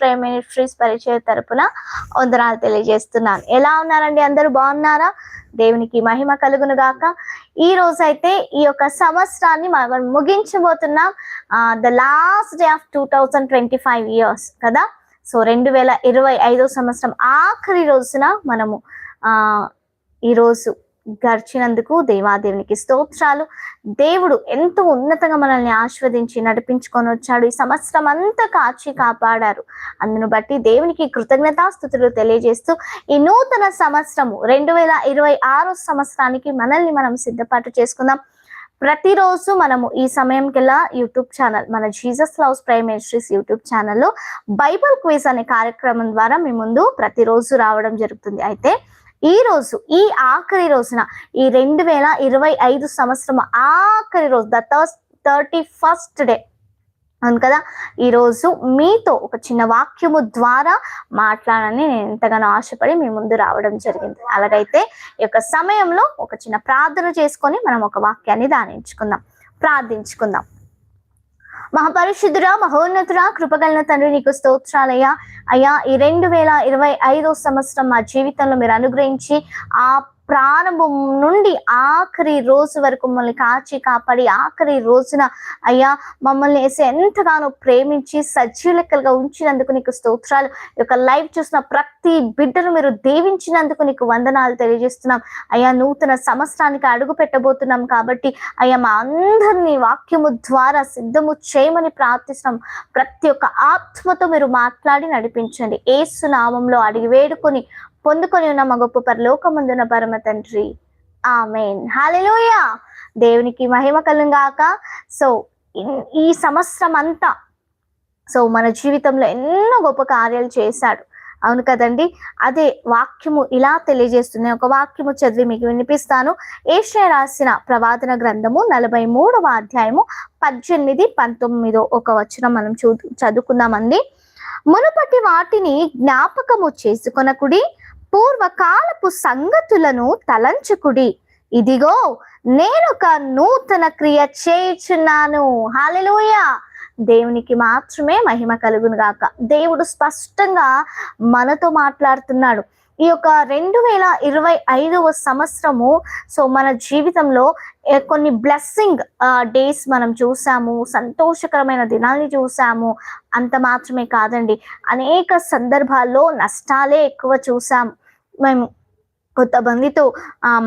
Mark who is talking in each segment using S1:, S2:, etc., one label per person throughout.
S1: Prime ministries పరిచయ తరపున వందనాలు తెలియజేస్తున్నాను. ఎలా ఉన్నారండి అందరూ? బాగున్నారా? దేవునికి మహిమ కలుగును గాక. ఈ రోజు అయితే ఈ యొక్క సంవత్సరాన్ని మనం ముగించబోతున్నాం. The last day of two thousand twenty five years కదా? సో రెండు వేల ఇరవై ఐదో సంవత్సరం ఆఖరి రోజున మనము ఆ గర్చినందుకు దేవాదేవునికి స్తోత్రాలు. దేవుడు ఎంతో ఉన్నతంగా మనల్ని ఆస్వాదించి నడిపించుకొని వచ్చాడు. ఈ సంవత్సరం అంతా కాచి కాపాడారు. అందును బట్టి దేవునికి కృతజ్ఞతాస్థుతులు తెలియజేస్తూ ఈ నూతన సంవత్సరము రెండు వేల ఇరవై ఆరో సంవత్సరానికి మనల్ని మనం సిద్ధపాటు చేసుకుందాం. ప్రతిరోజు మనము ఈ సమయంకెల్లా యూట్యూబ్ ఛానల్ మన Jesus loves prime ministries YouTube ఛానల్లో బైబుల్ క్విజ్ అనే కార్యక్రమం ద్వారా మీ ముందు ప్రతిరోజు రావడం జరుగుతుంది. అయితే ఈ రోజు ఈ ఆఖరి రోజున ఈ రెండు వేల ఇరవై ఐదు సంవత్సరం ఆఖరి రోజు ద థర్టీ ఫస్ట్ డే అవును కదా? ఈరోజు మీతో ఒక చిన్న వాక్యము ద్వారా మాట్లాడాలని నేను ఎంతగానో ఆశపడి మీ ముందు రావడం జరిగింది. అలాగైతే ఈ యొక్క సమయంలో ఒక చిన్న ప్రార్థన చేసుకొని మనం ఒక వాక్యాన్ని దానించుకుందాం ప్రార్థించుకుందాం. మహాపరిశుద్ధురా మహోన్నతురా కృపగలన తండ్రి నీకు స్తోత్రాలయ్యా. అయ్యా ఈ రెండు వేల ఇరవై ఐదో సంవత్సరం మా జీవితంలో మీరు అనుగ్రహించి ఆ ప్రారంభం నుండి ఆఖరి రోజు వరకు మమ్మల్ని కాచి కాపాడి ఆఖరి రోజున అయ్యా మమ్మల్ని వేసి ఎంతగానో ప్రేమించి సజీలకలుగా ఉంచినందుకు నీకు స్తోత్రాలు. ఈ యొక్క లైవ్ చూసిన ప్రతి బిడ్డను మీరు దీవించినందుకు నీకు వందనాలు తెలియజేస్తున్నాం. అయ్యా నూతన సంవత్సరానికి అడుగు పెట్టబోతున్నాం కాబట్టి అయ్యా మా అందరినీ వాక్యము ద్వారా సిద్ధము చేయమని ప్రార్థిస్తున్నాం. ప్రతి ఒక్క ఆత్మతో మీరు మాట్లాడి నడిపించండి. ఏసు నామంలో అడిగి వేడుకొని పొందుకొని ఉన్న మా గొప్ప పరలోకముందున పరమ తండ్రి. ఆమెన్. హాలెలూయా దేవునికి మహిమ కలుగాక సో ఈ సంవత్సరం అంతా సో మన జీవితంలో ఎన్నో గొప్ప కార్యాలు చేశాడు. అవును కదండి? అదే వాక్యము ఇలా తెలియజేస్తుంది. ఒక వాక్యము చదివి మీకు వినిపిస్తాను. ఏషియా రాసిన ప్రవాదన గ్రంథము నలభై మూడవ అధ్యాయము పద్దెనిమిది పంతొమ్మిదో ఒక వచనం మనం చూ చదువుకుందామండి. మునుపటి వాటిని జ్ఞాపకము చేసుకొనకుడి పూర్వకాలపు సంగతులను తలంచుకుడి. ఇదిగో నేనొక నూతన క్రియ చేయుచున్నాను. హాలెలూయా దేవునికి మాత్రమే మహిమ కలుగును గాక దేవుడు స్పష్టంగా మనతో మాట్లాడుతున్నాడు. ఈ యొక్క రెండు వేల ఇరవై ఐదవ సంవత్సరము సో మన జీవితంలో కొన్ని బ్లెస్సింగ్ డేస్ మనం చూసాము సంతోషకరమైన దినాల్ని చూసాము అంత మాత్రమే కాదండి. అనేక సందర్భాల్లో నష్టాలే ఎక్కువ చూసాం. మేము కొంతమందితో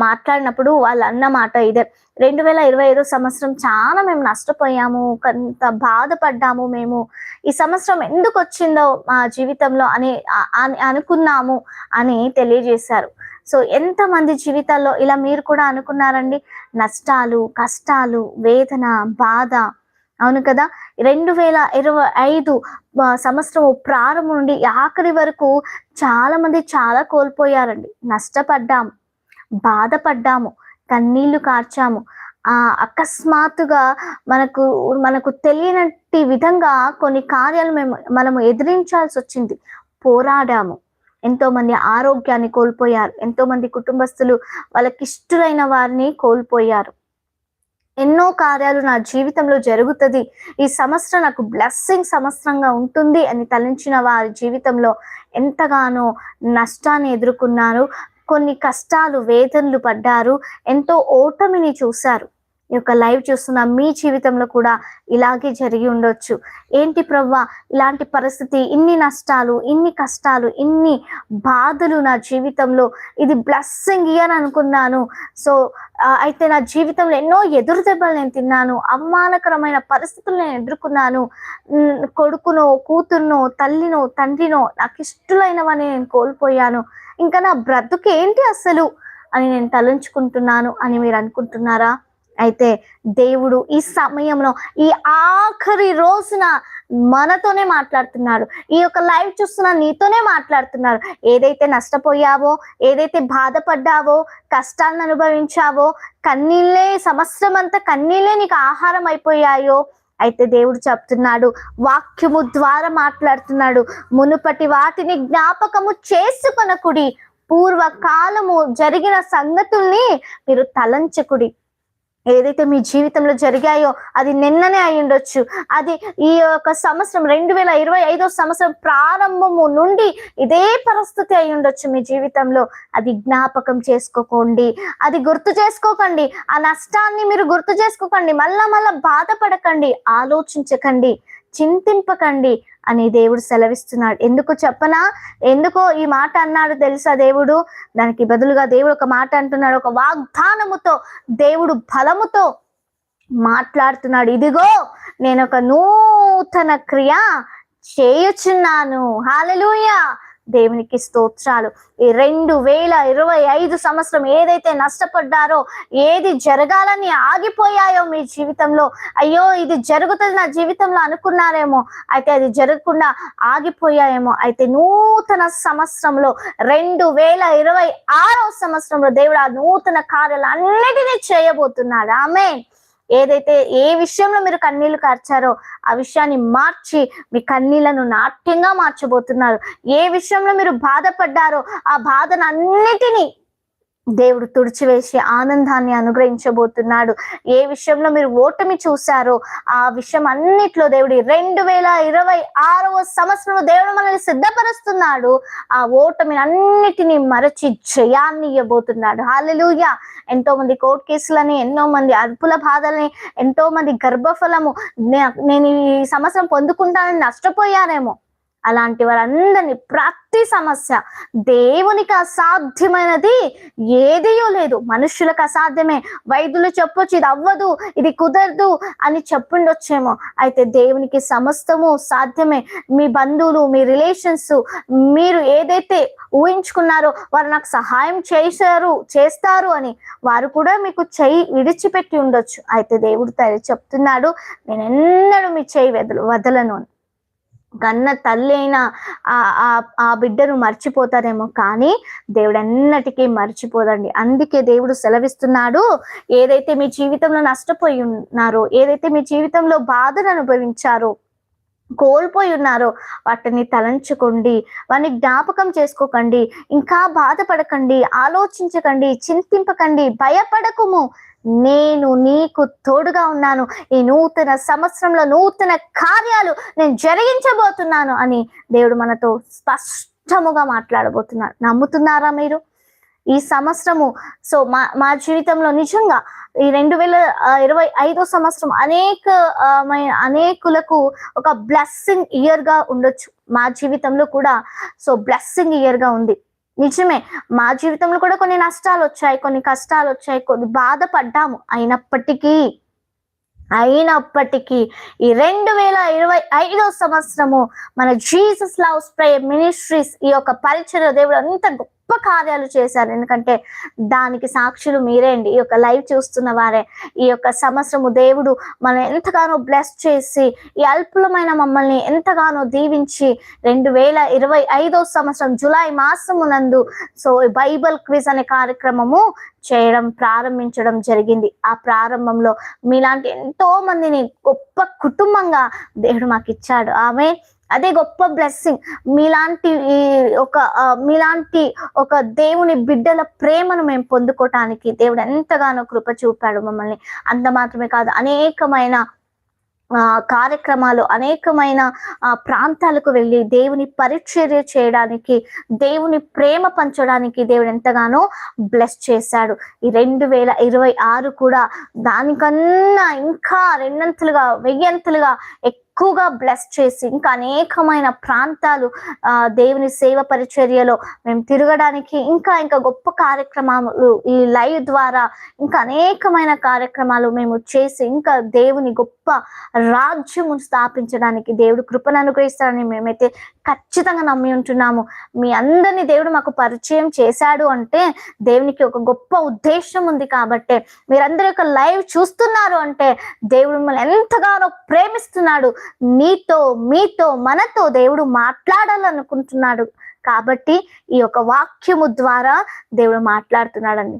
S1: మాట్లాడినప్పుడు వాళ్ళు అన్న మాట ఇదే. రెండు వేల ఇరవై ఐదో సంవత్సరం చాలా మేము నష్టపోయాము కొంత బాధపడ్డాము మేము. ఈ సంవత్సరం ఎందుకు వచ్చిందో మా జీవితంలో అని అనుకున్నాము అని తెలియజేశారు. సో ఎంతమంది జీవితాల్లో ఇలా మీరు కూడా అనుకున్నారండి? నష్టాలు కష్టాలు వేదన బాధ అవును కదా? రెండు వేల ఇరవై ఐదు సంవత్సరం ప్రారంభం నుండి ఆఖరి వరకు చాలా మంది చాలా కోల్పోయారండి. నష్టపడ్డాము బాధపడ్డాము కన్నీళ్ళు కార్చాము. ఆ అకస్మాత్తుగా మనకు మనకు తెలియనట్టి విధంగా కొన్ని కార్యాలు మేము మనము ఎదిరించాల్సి వచ్చింది. పోరాడాము. ఎంతోమంది ఆరోగ్యాన్ని కోల్పోయారు. ఎంతో మంది కుటుంబస్తులు వాళ్ళకి ఇష్టలైన వారిని కోల్పోయారు. ఎన్నో కార్యాలు నా జీవితంలో జరుగుతుంది. ఈ సంవత్సరం నాకు బ్లెస్సింగ్ సంవత్సరంగా ఉంటుంది అని తలంచిన వారి జీవితంలో ఎంతగానో నష్టాన్ని ఎదుర్కొన్నారు. కొన్ని కష్టాలు వేదనలు పడ్డారు. ఎంతో ఓటమిని చూశారు. ఈ యొక్క లైవ్ చూస్తున్న మీ జీవితంలో కూడా ఇలాగే జరిగి ఉండొచ్చు. ఏంటి ప్రవ్వా? ఇలాంటి పరిస్థితి ఇన్ని నష్టాలు ఇన్ని కష్టాలు ఇన్ని బాధలు నా జీవితంలో. ఇది బ్లెస్సింగ్ అని అనుకున్నాను. సో అయితే నా జీవితంలో ఎన్నో ఎదురు దెబ్బలు నేను తిన్నాను. అవమానకరమైన పరిస్థితులు నేను ఎదుర్కొన్నాను. కొడుకునో కూతుర్నో తల్లినో తండ్రినో నాకు ఇష్టలైనవని నేను కోల్పోయాను. ఇంకా నా బ్రతుకు ఏంటి అసలు అని నేను తలంచుకుంటున్నాను అని మీరు అనుకుంటున్నారా? అయితే దేవుడు ఈ సమయంలో ఈ ఆఖరి రోజున మనతోనే మాట్లాడుతున్నాడు ఈ యొక్క లైవ్ చూస్తున్న నీతోనే మాట్లాడుతున్నారు. ఏదైతే నష్టపోయావో ఏదైతే బాధపడ్డావో కష్టాలను అనుభవించావో కన్నీళ్ళే సంవత్సరం అంతా కన్నీళ్ళే నీకు ఆహారం అయిపోయాయో అయితే దేవుడు చెప్తున్నాడు వాక్యము ద్వారా మాట్లాడుతున్నాడు మునుపటి వాటిని జ్ఞాపకము చేసుకొనకుడి పూర్వకాలము జరిగిన సంగతుల్ని మీరు తలంచకుడి. ఏదైతే మీ జీవితంలో జరిగాయో అది నిన్ననే అయి ఉండొచ్చు. అది ఈ యొక్క సంవత్సరం రెండు వేల ఇరవై ఐదో సంవత్సరం ప్రారంభము నుండి ఇదే పరిస్థితి అయి ఉండొచ్చు మీ జీవితంలో. అది జ్ఞాపకం చేసుకోకండి. అది గుర్తు చేసుకోకండి. ఆ నష్టాన్ని మీరు గుర్తు చేసుకోకండి. మళ్ళా మళ్ళా బాధపడకండి. ఆలోచించకండి. చింతింపకండి అని దేవుడు సెలవిస్తున్నాడు. ఎందుకు చెప్పనా? ఎందుకో ఈ మాట అన్నాడు తెలుసా దేవుడు? దానికి బదులుగా దేవుడు ఒక మాట అంటున్నాడు. ఒక వాగ్దానముతో దేవుడు బలముతో మాట్లాడుతున్నాడు. ఇదిగో నేను ఒక నూతన క్రియ చేయుచున్నాను. హాలలుయా దేవునికి స్తోత్రాలు. ఈ రెండు వేల ఇరవై ఐదు సంవత్సరం ఏదైతే నష్టపడ్డారో ఏది జరగాలని ఆగిపోయాయో మీ జీవితంలో అయ్యో ఇది జరుగుతుంది నా జీవితంలో అనుకున్నారేమో అయితే అది జరగకుండా ఆగిపోయాయేమో అయితే నూతన సంవత్సరంలో రెండు వేల ఇరవై ఆరో సంవత్సరంలో దేవుడు ఆ నూతన కార్యాలు అన్నిటినీ చేయబోతున్నాడు. ఆమె ఏదైతే ఏ విషయంలో మీరు కన్నీళ్ళు కార్చారో ఆ విషయాన్ని మార్చి మీ కన్నీళ్ళను నాట్యంగా మార్చబోతున్నారు. ఏ విషయంలో మీరు బాధపడ్డారో ఆ బాధను అన్నిటినీ దేవుడు తుడిచివేసి ఆనందాన్ని అనుగ్రహించబోతున్నాడు. ఏ విషయంలో మీరు ఓటమి చూశారో ఆ విషయం అన్నిట్లో దేవుడి రెండు వేల ఇరవై ఆరవ సంవత్సరం దేవుడు మనల్ని సిద్ధపరుస్తున్నాడు. ఆ ఓటమిని అన్నిటినీ మరచి జయాన్ని ఇవ్వబోతున్నాడు హాలెలుయ ఎంతో మంది కోర్టు కేసులని ఎన్నో మంది అర్పుల బాధల్ని ఎంతో మంది గర్భఫలము. నే- నేను ఈ సంవత్సరం పొందుకుంటానని నష్టపోయారేమో. అలాంటి వారందరినీ ప్రతి సమస్య. దేవునికి అసాధ్యమైనది ఏదియో లేదు. మనుషులకు అసాధ్యమే. వైద్యులు చెప్పొచ్చు ఇది అవ్వదు ఇది కుదరదు అని చెప్పుండొచ్చేమో. అయితే దేవునికి సమస్తము సాధ్యమే. మీ బంధువులు మీ రిలేషన్స్ మీరు ఏదైతే ఊహించుకున్నారో వారు నాకు సహాయం చేశారు చేస్తారు అని వారు కూడా మీకు చెయ్యి విడిచిపెట్టి ఉండొచ్చు. అయితే దేవుడు చెప్తున్నాడు నేను ఎన్నడూ మీ చెయ్యి వదలు వదలను అని. కన్న తల్లి అయిన ఆ ఆ- ఆ బిడ్డను మర్చిపోతారేమో. కానీ దేవుడు ఎన్నటికీ మర్చిపోదండి. అందుకే దేవుడు సెలవిస్తున్నాడు ఏదైతే మీ జీవితంలో నష్టపోయి ఉన్నారో ఏదైతే మీ జీవితంలో బాధను అనుభవించారో కోల్పోయి ఉన్నారో వాటిని తలంచుకోండి. వాటిని జ్ఞాపకం చేసుకోకండి. ఇంకా బాధపడకండి ఆలోచించకండి చింతింపకండి భయపడకుము. నేను నీకు తోడుగా ఉన్నాను. ఈ నూతన సంవత్సరంలో నూతన కార్యాలు నేను జరిగించబోతున్నాను అని దేవుడు మనతో స్పష్టముగా మాట్లాడబోతున్నారు. నమ్ముతున్నారా మీరు? ఈ సంవత్సరము సో మా మా జీవితంలో నిజంగా ఈ రెండు వేల ఇరవై ఐదో సంవత్సరం అనేక అనేకులకు ఒక బ్లెస్సింగ్ ఇయర్గా ఉండొచ్చు. మా జీవితంలో కూడా సో బ్లెస్సింగ్ ఇయర్గా ఉంది. నిజమే. మా జీవితంలో కూడా కొన్ని నష్టాలు వచ్చాయి కొన్ని కష్టాలు వచ్చాయి కొన్ని బాధపడ్డాము అయినప్పటికీ అయినప్పటికీ ఈ రెండు వేల ఇరవై ఐదో సంవత్సరము మన జీసస్ లవ్ స్ప్రే మినిస్ట్రీస్ ఈ యొక్క పరిచయ దేవుడు అంత గొప్ప కార్యాలు చేశారు. ఎందుకంటే దానికి సాక్షులు మీరే అండి. ఈ యొక్క లైవ్ చూస్తున్న వారే ఈ యొక్క సంవత్సరము దేవుడు మనం ఎంతగానో బ్లెస్ చేసి ఈ అల్పులమైన మమ్మల్ని ఎంతగానో దీవించి రెండు వేల ఇరవై ఐదో సంవత్సరం జూలై మాసమునందు సో బైబల్ బైబిల్ క్విజ్ అనే కార్యక్రమము చేయడం ప్రారంభించడం జరిగింది. ఆ ప్రారంభంలో మీలాంటి ఎంతో మందిని గొప్ప కుటుంబంగా దేవుడు మాకు ఇచ్చాడు ఆమె అదే గొప్ప బ్లెస్సింగ్ మీలాంటి ఈ ఒక మీలాంటి ఒక దేవుని బిడ్డల ప్రేమను మేము పొందుకోవటానికి దేవుడు ఎంతగానో కృప చూపాడు మమ్మల్ని. అంత మాత్రమే కాదు అనేకమైన ఆ, కార్యక్రమాలు అనేకమైన ఆ, ప్రాంతాలకు వెళ్ళి దేవుని పరిచర్య చేయడానికి దేవుని ప్రేమ పంచడానికి దేవుడు ఎంతగానో బ్లెస్ చేశాడు. ఈ రెండు వేల ఇరవై ఆరు కూడా దానికన్నా ఇంకా రెండంతలుగా వెయ్యంతలుగా ఎక్కువగా బ్లెస్ చేసి ఇంకా అనేకమైన ప్రాంతాలు ఆ దేవుని సేవ పరిచర్యలో మేము తిరగడానికి ఇంకా ఇంకా గొప్ప కార్యక్రమాలు ఈ లైవ్ ద్వారా ఇంకా అనేకమైన కార్యక్రమాలు మేము చేసి ఇంకా దేవుని గొప్ప రాజ్యము స్థాపించడానికి దేవుడు కృపను అనుగ్రహిస్తారని మేమైతే ఖచ్చితంగా నమ్మి ఉంటున్నాము. మీ అందరినీ దేవుడు మాకు పరిచయం చేశాడు అంటే దేవునికి ఒక గొప్ప ఉద్దేశం ఉంది కాబట్టి మీరందరూ ఒక లైవ్ చూస్తున్నారు అంటే దేవుడు మిమ్మల్ని ఎంతగానో ప్రేమిస్తున్నాడు. నీతో మీతో మనతో దేవుడు మాట్లాడాలనుకుంటున్నాడు. కాబట్టి ఈ యొక్క వాక్యము ద్వారా దేవుడు మాట్లాడుతున్నాడండి.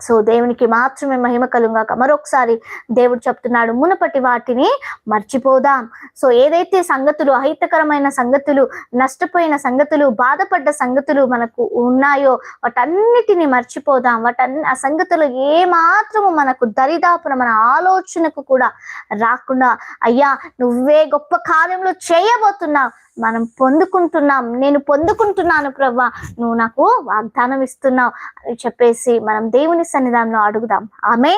S1: సో దేవునికి మాత్రమే మహిమ కలుగాక మరొకసారి దేవుడు చెప్తున్నాడు మునపటి వాటిని మర్చిపోదాం. సో ఏదైతే సంగతులు అహితకరమైన సంగతులు నష్టపోయిన సంగతులు బాధపడ్డ సంగతులు మనకు ఉన్నాయో వాటన్నిటిని మర్చిపోదాం. వాటన్ని ఆ సంగతులు ఏమాత్రము మనకు దరిదాపున మన ఆలోచనకు కూడా రాకుండా అయ్యా నువ్వే గొప్ప కార్యంలో చేయబోతున్నావు. మనం పొందుకుంటున్నాం నేను పొందుకుంటున్నాను ప్రవ్వా నువ్వు నాకు వాగ్దానం ఇస్తున్నావు అని చెప్పేసి మనం దేవుని సన్నిధానంలో అడుగుదాం. ఆమె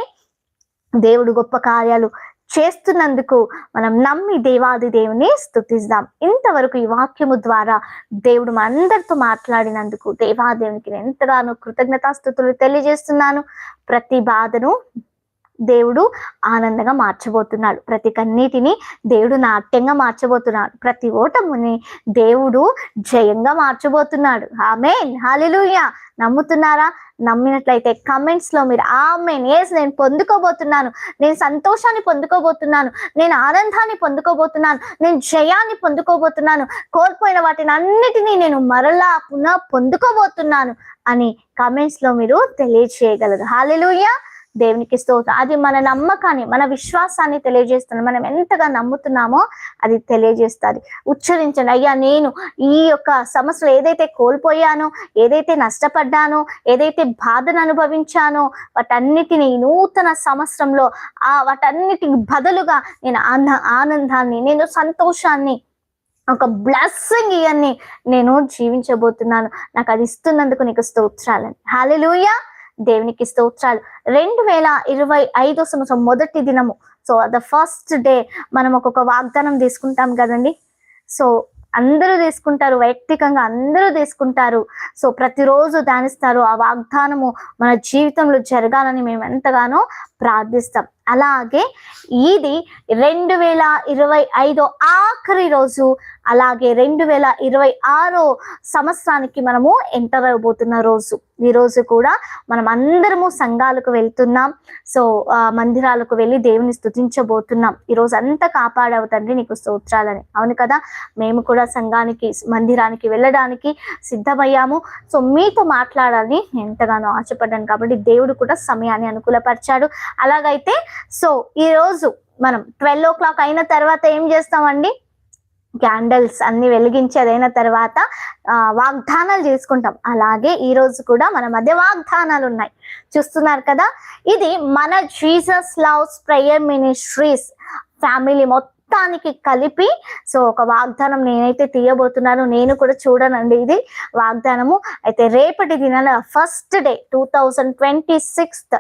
S1: దేవుడు గొప్ప కార్యాలు చేస్తున్నందుకు మనం నమ్మి దేవాది దేవుని స్థుతిస్తాం. ఇంతవరకు ఈ వాక్యము ద్వారా దేవుడు మా అందరితో మాట్లాడినందుకు దేవాదేవునికి ఎంతగానో కృతజ్ఞతాస్థుతులు తెలియజేస్తున్నాను. ప్రతి బాధను దేవుడు ఆనందంగా మార్చబోతున్నాడు. ప్రతి కన్నీటిని దేవుడు నాట్యంగా మార్చబోతున్నాడు. ప్రతి ఓటముని దేవుడు జయంగా మార్చబోతున్నాడు. ఆమె హాలిలుయ నమ్ముతున్నారా? నమ్మినట్లయితే కమెంట్స్లో మీరు ఆమెన్. ఏజ్ నేను పొందుకోబోతున్నాను. నేను సంతోషాన్ని పొందుకోబోతున్నాను. నేను ఆనందాన్ని పొందుకోబోతున్నాను. నేను జయాన్ని పొందుకోబోతున్నాను. కోల్పోయిన వాటిని అన్నిటినీ నేను మరలా పునః పొందుకోబోతున్నాను అని కమెంట్స్లో మీరు తెలియచేయగలరు హాలిలుయ్యా దేవునికి స్తోత్రం. అది మన నమ్మకాన్ని మన విశ్వాసాన్ని తెలియజేస్తుంది. మనం ఎంతగా నమ్ముతున్నామో అది తెలియజేస్తుంది. ఉచ్చరించండి. అయ్యా నేను ఈ యొక్క సమస్యలు ఏదైతే కోల్పోయానో ఏదైతే నష్టపడ్డానో ఏదైతే బాధను అనుభవించానో వాటన్నిటిని నూతన సంవత్సరంలో ఆ వాటన్నిటికి బదులుగా నేను ఆనందాన్ని నేను సంతోషాన్ని ఒక బ్లెస్సింగ్ ఇవన్నీ నేను జీవించబోతున్నాను. నాకు అది ఇస్తున్నందుకు నీకు స్తోత్రాలని హాలెలూయా దేవునికి స్తోత్రాలు. రెండు వేల ఇరవై ఐదో సంవత్సరం మొదటి దినము. సో ద ఫస్ట్ డే మనం ఒక్కొక్క వాగ్దానం తీసుకుంటాం కదండి. సో అందరూ తీసుకుంటారు వైయక్తికంగా అందరూ తీసుకుంటారు. సో ప్రతిరోజు ధ్యానిస్తారు. ఆ వాగ్దానము మన జీవితంలో జరగాలని మేము ఎంతగానో ప్రార్థిస్తాం. అలాగే ఇది రెండు వేల ఇరవై ఐదో ఆఖరి రోజు అలాగే రెండు వేల ఇరవై ఆరో సంవత్సరానికి మనము ఎంటర్ అవబోతున్న రోజు. ఈ రోజు కూడా మనం అందరము సంఘాలకు వెళ్తున్నాం. సో మందిరాలకు వెళ్ళి దేవుని స్థుతించబోతున్నాం ఈరోజు అంతా కాపాడవు తండ్రి నీకు స్తోత్రాలని. అవును కదా? మేము కూడా సంఘానికి మందిరానికి వెళ్ళడానికి సిద్ధమయ్యాము. సో మీతో మాట్లాడాలని ఎంతగానో ఆశపడ్డాను. కాబట్టి దేవుడు కూడా సమయాన్ని అనుకూలపరిచాడు. అలాగైతే సో ఈ రోజు మనం ట్వెల్వ్ ఓ క్లాక్ అయిన తర్వాత ఏం చేస్తామండి? క్యాండిల్స్ అన్ని వెలిగించేదైన తర్వాత ఆ, వాగ్దానాలు చేసుకుంటాం. అలాగే ఈ రోజు కూడా మన మధ్య వాగ్దానాలు ఉన్నాయి చూస్తున్నారు కదా? ఇది మన Jesus loves prayer ministries family మొత్తం మొత్తానికి కలిపి సో ఒక వాగ్దానం నేనైతే తీయబోతున్నాను నేను కూడా చూడనండి ఇది వాగ్దానము. అయితే రేపటి దినాల first day two thousand twenty sixth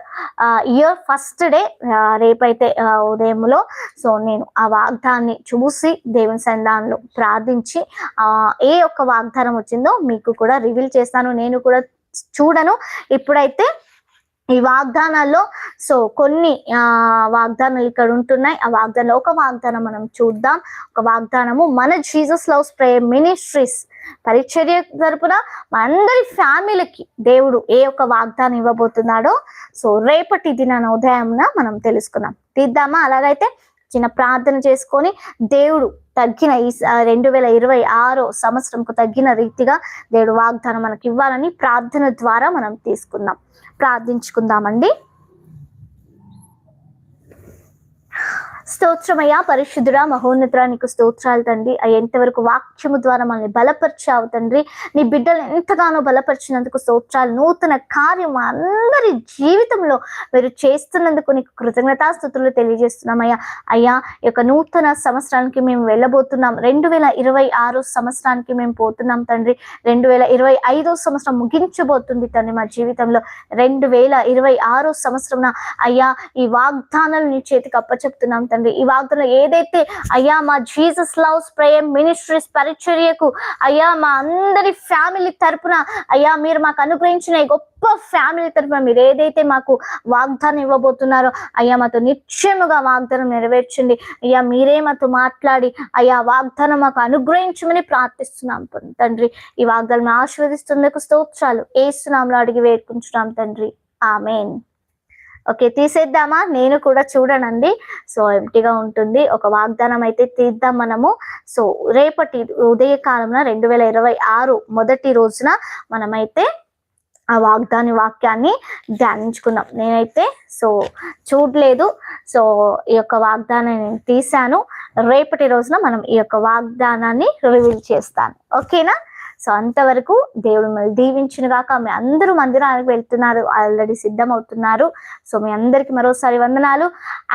S1: year first day రేపైతే ఉదయంలో సో నేను ఆ వాగ్దాన్ని చూసి దేవుని సంధానంలో ప్రార్థించి ఏ ఒక్క వాగ్దానం వచ్చిందో మీకు కూడా రివీల్ చేస్తాను నేను కూడా చూడను. ఇప్పుడైతే ఈ వాగ్దానాల్లో సో కొన్ని ఆ వాగ్దానాలు ఇక్కడ ఉంటున్నాయి. ఆ వాగ్దానంలో ఒక వాగ్దానం మనం చూద్దాం. ఒక వాగ్దానము మన జీసస్ లవ్స్ ప్రేయర్ మినిస్ట్రీస్ పరిచర్య తరపున అందరి ఫ్యామిలీకి దేవుడు ఏ ఒక్క వాగ్దానం ఇవ్వబోతున్నాడో సో రేపటి దినాన ఉదయంన మనం తెలుసుకుందాం. తీద్దామా? అలాగైతే చిన్న ప్రార్థన చేసుకొని దేవుడు తగ్గిన ఈ రెండు వేల ఇరవై ఆరో సంవత్సరంకు తగ్గిన రీతిగా దేవుడు వాగ్దానం మనకి ఇవ్వాలని ప్రార్థన ద్వారా మనం తీసుకుందాం. ప్రార్థించుకుందామండి. స్తోత్రమయ్యా పరిశుద్ధుడా మహోన్నతుడా నీకు స్తోత్రాలు తండ్రి. ఎంతవరకు వాక్యము ద్వారా మనల్ని బలపరిచావు తండ్రి. నీ బిడ్డలు ఎంతగానో బలపరిచినందుకు స్తోత్రాలు. నూతన కార్యం అందరి జీవితంలో మీరు చేస్తున్నందుకు నీకు కృతజ్ఞతాస్థుతులు తెలియజేస్తున్నామయ్యా. అయ్యా యొక్క నూతన సంవత్సరానికి మేము వెళ్ళబోతున్నాం. రెండు వేల ఇరవై ఆరో సంవత్సరానికి మేము పోతున్నాం తండ్రి. రెండు వేల ఇరవై ఐదో సంవత్సరం ముగించబోతుంది తండ్రి మా జీవితంలో. రెండు వేల ఇరవై ఆరో సంవత్సరం అయ్యా ఈ వాగ్దానాలు నీ చేతికి అప్పచెప్తున్నాం తండ్రి. ఈ వాగ్దానం ఏదైతే అయ్యా మా జీసస్ లవ్స్ ప్రేయర్ మినిస్ట్రీస్ పరిచర్యకు అయ్యా మా అందరి ఫ్యామిలీ తరపున అయ్యా మీరు మాకు అనుగ్రహించిన గొప్ప ఫ్యామిలీ తరపున మీరు ఏదైతే మాకు వాగ్దానం ఇవ్వబోతున్నారో అయ్యా మాతో నిశ్చయముగా వాగ్దానం నెరవేర్చండి. అయ్యా మీరే మాతో మాట్లాడి అయ్యా వాగ్దానం మాకు అనుగ్రహించమని ప్రార్థిస్తున్నాం తండ్రి. ఈ వాగ్దానం ఆశీర్వదిస్తుందకు స్తోత్రాలు. ఏసునాంలో అడిగి వేడుకుంటున్నాం తండ్రి. ఆమెన్. ఓకే తీసేద్దామా? నేను కూడా చూడనండి సో ఎంటీగా ఉంటుంది. ఒక వాగ్దానం అయితే తీద్దాం మనము. సో రేపటి ఉదయకాలంలో రెండు వేల ఇరవై ఆరు మొదటి రోజున మనమైతే ఆ వాగ్దాని వాక్యాన్ని ధ్యానించుకుందాం నేనైతే సో చూడలేదు. సో ఈ యొక్క వాగ్దానాన్ని నేను తీశాను. రేపటి రోజున మనం ఈ యొక్క వాగ్దానాన్ని రివీల్ చేస్తాను. ఓకేనా? సో అంతవరకు దేవుడు మిమ్మల్ని దీవించిన గాక. మీ అందరూ మందిరానికి వెళ్తున్నారు. ఆల్రెడీ సిద్ధం అవుతున్నారు సో మీ అందరికి మరోసారి వందనాలు.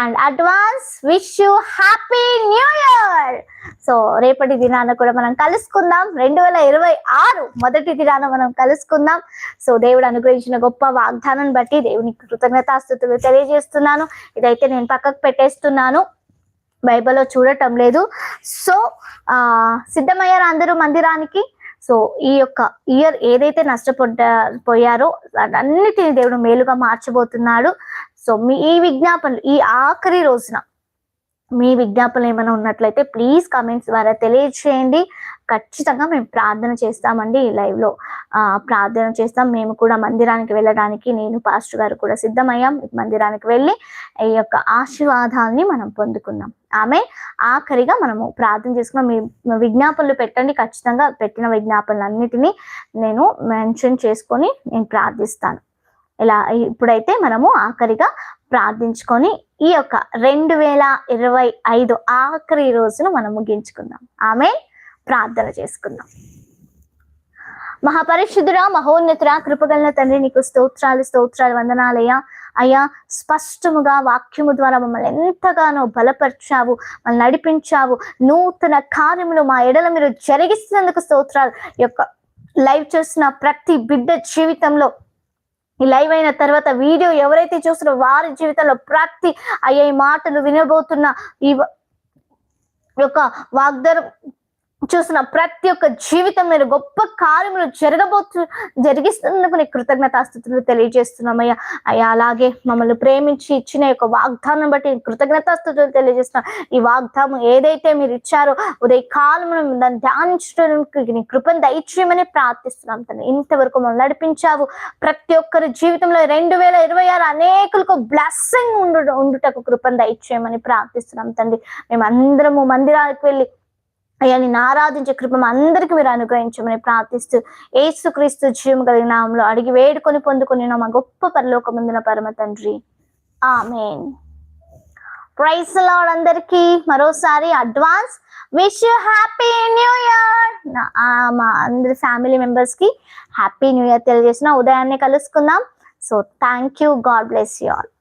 S1: And advance wish you happy new year! So రేపటి దినాన కూడా మనం కలుసుకుందాం. రెండు వేల ఇరవై ఆరు మొదటి దినాన మనం కలుసుకుందాం. సో దేవుడు అనుగ్రహించిన గొప్ప వాగ్దానం బట్టి దేవునికి కృతజ్ఞతాస్థుతులు తెలియజేస్తున్నాను. ఇదైతే నేను పక్కకు పెట్టేస్తున్నాను. బైబిల్లో చూడటం లేదు. సో సిద్ధమయ్యారు అందరూ మందిరానికి? సో ఈ యొక్క ఇయర్ ఏదైతే నష్టపడ్డా పోయారో అన్నిటిని దేవుడు మేలుగా మార్చబోతున్నాడు. సో మీ ఈ విజ్ఞాపనలు ఈ ఆఖరి రోజున మీ విజ్ఞాపనలు ఏమైనా ఉన్నట్లయితే ప్లీజ్ కామెంట్స్ ద్వారా తెలియజేయండి. ఖచ్చితంగా మేము ప్రార్థన చేస్తామండి ఈ ప్రార్థన చేస్తాం. మేము కూడా మందిరానికి వెళ్ళడానికి నేను పాస్టర్ గారు కూడా సిద్ధమయ్యాం. మందిరానికి వెళ్ళి ఈ యొక్క ఆశీర్వాదాన్ని మనం పొందుకుందాం ఆమె ఆఖరిగా మనము ప్రార్థన చేసుకున్నాం. మీ విజ్ఞాపనలు పెట్టండి. ఖచ్చితంగా పెట్టిన విజ్ఞాపనలన్నిటినీ నేను మెన్షన్ చేసుకొని నేను ప్రార్థిస్తాను. ఇలా ఇప్పుడైతే మనము ఆఖరిగా ప్రార్థించుకొని ఈ యొక్క రెండు వేల ఇరవై ఐదు ఆఖరి రోజును మనం ముగించుకుందాం. ఆమె ప్రార్థన చేసుకుందాం. మహాపరిశుద్ధుడ మహోన్నతుడ కృపగలన తండ్రి నీకు స్తోత్రాలు స్తోత్రాలు వందనాలయ్యా. అయ్యా స్పష్టముగా వాక్యము ద్వారా మమ్మల్ని ఎంతగానో బలపరిచావు మమ్మల్ని నడిపించావు. నూతన కార్యములు మా ఎడల మీరు జరిగిస్తున్నందుకు స్తోత్రాలు. యొక్క లైవ్ చూసిన ప్రతి బిడ్డ జీవితంలో ఈ లైవ్ అయిన తర్వాత వీడియో ఎవరైతే చూస్తున్నారో వారి జీవితంలో ప్రతి అయ్యే మాటలు వినబోతున్న ఈ యొక్క వాగ్దానం చూసిన ప్రతి ఒక్క జీవితం మీరు గొప్ప కార్యములు జరగబోతు జరిగిస్తున్నందుకు నీ కృతజ్ఞతాస్థుతులు తెలియజేస్తున్నామయ్యా అయ్యా. అలాగే మమ్మల్ని ప్రేమించి ఇచ్చిన యొక్క వాగ్దానం బట్టి కృతజ్ఞతాస్థుతులు తెలియజేస్తున్నాం. ఈ వాగ్దానం ఏదైతే మీరు ఇచ్చారో ఉదయ కాలమును దాన్ని ధ్యానించడానికి నీ కృపను దయచేయమని ప్రార్థిస్తున్నాం తను ఇంతవరకు మమ్మల్ని నడిపించావు. ప్రతి ఒక్కరి జీవితంలో రెండు వేల ఇరవై ఆరు అనేకులకు బ్లెస్సింగ్ ఉండు ఉండుటకు కృపను దయచేయమని ప్రార్థిస్తున్నాం తండ్రి మేము అందరము మందిరానికి వెళ్ళి అయ్యా నేను ఆరాధించే కృప అందరికీ మీరు అనుగ్రహించమని ప్రార్థిస్తూ ఏసుక్రీస్తు జీవం కలిగిన నామంలో అడిగి వేడుకొని పొందుకుని మా గొప్ప పరలోకముందున పరమ తండ్రి. ఆమెన్. ప్రైస్ లాడ్ మరోసారి advance wish you happy new year. మా అందరి ఫ్యామిలీ మెంబర్స్కి హ్యాపీ న్యూ ఇయర్ తెలియజేసిన ఉదయాన్నే కలుసుకుందాం. So thank you God bless you all.